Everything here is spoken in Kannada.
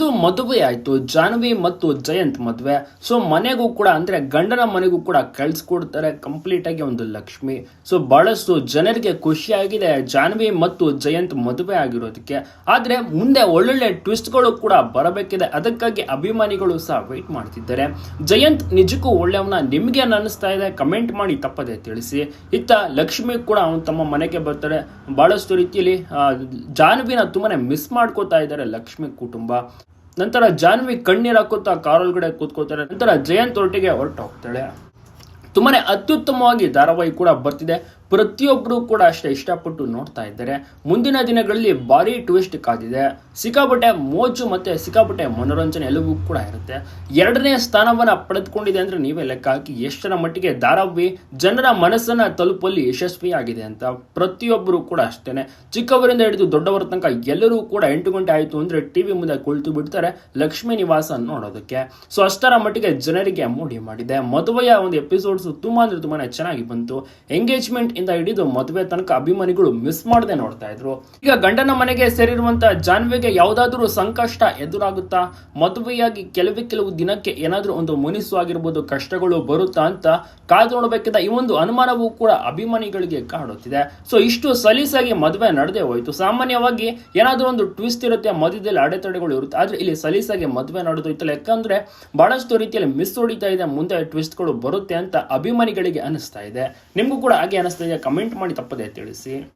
ಇವತ್ತು ಮದುವೆ ಆಯಿತು. ಜಾನ್ವಿ ಮತ್ತು ಜಯಂತ್ ಮದುವೆ. ಸೊ ಮನೆಗೂ ಕೂಡ ಅಂದ್ರೆ ಗಂಡನ ಮನೆಗೂ ಕೂಡ ಕಳ್ಸಿಕೊಡ್ತಾರೆ ಕಂಪ್ಲೀಟ್ ಆಗಿ ಒಂದು ಲಕ್ಷ್ಮಿ. ಸೊ ಬಹಳಷ್ಟು ಜನರಿಗೆ ಖುಷಿಯಾಗಿದೆ ಜಾನ್ವಿ ಮತ್ತು ಜಯಂತ್ ಮದುವೆ ಆಗಿರೋದಕ್ಕೆ. ಆದ್ರೆ ಮುಂದೆ ಒಳ್ಳೊಳ್ಳೆ ಟ್ವಿಸ್ಟ್ಗಳು ಕೂಡ ಬರಬೇಕಿದೆ. ಅದಕ್ಕಾಗಿ ಅಭಿಮಾನಿಗಳು ಸಹ ವೆಯ್ಟ್ ಮಾಡ್ತಿದ್ದಾರೆ. ಜಯಂತ್ ನಿಜಕ್ಕೂ ಒಳ್ಳೆಯವನ ನಿಮಗೆ ಅನ್ನಿಸ್ತಾ ಇದೆ. ಕಮೆಂಟ್ ಮಾಡಿ ತಪ್ಪದೆ ತಿಳಿಸಿ. ಇತ್ತ ಲಕ್ಷ್ಮಿ ಕೂಡ ಅವನು ತಮ್ಮ ಮನೆಗೆ ಬರ್ತಾರೆ ಬಹಳಷ್ಟು ರೀತಿಯಲ್ಲಿ ಜಾನ್ವಿನ ತುಂಬಾನೇ ಮಿಸ್ ಮಾಡ್ಕೋತಾ ಇದ್ದಾರೆ ಲಕ್ಷ್ಮಿ ಕುಟುಂಬ. ನಂತರ ಜಾನ್ವಿ ಕಣ್ಣೀರ್ ಹಾಕುತ್ತಾ ಕಾರೊಳಗಡೆ ಕೂತ್ಕೋತಾರೆ ನಂತರ ಜಯಂತ್ ಒಟ್ಟಿಗೆ ಹೊರಟು ಹೋಗ್ತಾಳೆ ತುಂಬಾನೇ ಅತ್ಯುತ್ತಮವಾಗಿ ಧಾರಾವಾಹಿ ಕೂಡ ಬರ್ತಿದೆ. ಪ್ರತಿಯೊಬ್ಬರು ಕೂಡ ಅಷ್ಟೇ ಇಷ್ಟಪಟ್ಟು ನೋಡ್ತಾ ಇದ್ದಾರೆ. ಮುಂದಿನ ದಿನಗಳಲ್ಲಿ ಭಾರಿ ಟ್ವಿಸ್ಟ್ ಕಾದಿದೆ. ಸಿಕ್ಕಾಪಟ್ಟೆ ಮೋಜು ಮತ್ತೆ ಸಿಕ್ಕಾಪಟ್ಟೆ ಮನೋರಂಜನೆ ಎಲ್ಲವೂ ಕೂಡ ಇರುತ್ತೆ. ಎರಡನೇ ಸ್ಥಾನವನ್ನ ಪಡೆದುಕೊಂಡಿದೆ ಅಂದ್ರೆ ನೀವೇ ಲೆಕ್ಕ ಹಾಕಿ ಎಷ್ಟರ ಮಟ್ಟಿಗೆ ಧಾರಾವಾಹಿ ಜನರ ಮನಸ್ಸನ್ನ ತಲುಪಲ್ಲಿ ಯಶಸ್ವಿಯಾಗಿದೆ ಅಂತ ಪ್ರತಿಯೊಬ್ಬರು ಕೂಡ ಅಷ್ಟೇನೆ. ಚಿಕ್ಕವರಿಂದ ಹಿಡಿದು ದೊಡ್ಡವರ ತನಕ ಎಲ್ಲರೂ ಕೂಡ ಎಂಟು ಗಂಟೆ ಆಯಿತು ಅಂದ್ರೆ ಟಿವಿ ಮುಂದೆ ಕುಳಿತು ಬಿಡ್ತಾರೆ ಲಕ್ಷ್ಮೀ ನಿವಾಸ ನೋಡೋದಕ್ಕೆ. ಸೊ ಅಷ್ಟರ ಮಟ್ಟಿಗೆ ಜನರಿಗೆ ಮೋಡಿ ಮಾಡಿದೆ. ಮದುವೆಯ ಒಂದು ಎಪಿಸೋಡ್ಸ್ ತುಂಬ ಅಂದ್ರೆ ತುಂಬಾ ಚೆನ್ನಾಗಿ ಬಂತು. ಎಂಗೇಜ್ಮೆಂಟ್ ಇಂದ ಹಿಡಿದು ಮದುವೆ ತನಕ ಅಭಿಮಾನಿಗಳು ಮಿಸ್ ಮಾಡದೆ ನೋಡ್ತಾ ಇದ್ರು. ಈಗ ಗಂಡನ ಮನೆಗೆ ಸೇರಿರುವಂತಹ ಜಾನ್ವಿಗೆ ಯಾವ್ದಾದ್ರು ಸಂಕಷ್ಟ ಎದುರಾಗುತ್ತಾ? ಮದುವೆಯಾಗಿ ಕೆಲವೇ ಕೆಲವು ದಿನಕ್ಕೆ ಏನಾದರೂ ಒಂದು ಮುನಿಸು ಆಗಿರ್ಬೋದು, ಕಷ್ಟಗಳು ಬರುತ್ತಾ ಅಂತ ಕಾದು ನೋಡಬೇಕಿದ್ದ ಈ ಒಂದು ಅನುಮಾನವೂ ಕೂಡ ಅಭಿಮಾನಿಗಳಿಗೆ ಕಾಡುತ್ತಿದೆ. ಸೊ ಇಷ್ಟು ಸಲೀಸಾಗಿ ಮದುವೆ ನಡೆದೇ ಹೋಯ್ತು. ಸಾಮಾನ್ಯವಾಗಿ ಏನಾದರೂ ಒಂದು ಟ್ವಿಸ್ಟ್ ಇರುತ್ತೆ, ಮಧ್ಯದಲ್ಲಿ ಅಡೆತಡೆಗಳು ಇರುತ್ತೆ. ಆದ್ರೆ ಇಲ್ಲಿ ಸಲೀಸಾಗಿ ಮದುವೆ ನಡೆದೋಯ್ತಲ್ಲ. ಯಾಕಂದ್ರೆ ಬಹಳಷ್ಟು ರೀತಿಯಲ್ಲಿ ಮಿಸ್ ಹೊಡಿತಾ ಇದೆ, ಮುಂದೆ ಟ್ವಿಸ್ಟ್ಗಳು ಬರುತ್ತೆ ಅಂತ ಅಭಿಮಾನಿಗಳಿಗೆ ಅನಿಸ್ತಾ ಇದೆ. ನಿಮಗೂ ಕೂಡ ಹಾಗೆ ಅನಿಸ್ತಾ ಇದೆ. ಕಮೆಂಟ್ ಮಾಡಿ ತಪ್ಪದೆ ತಿಳಿಸಿ.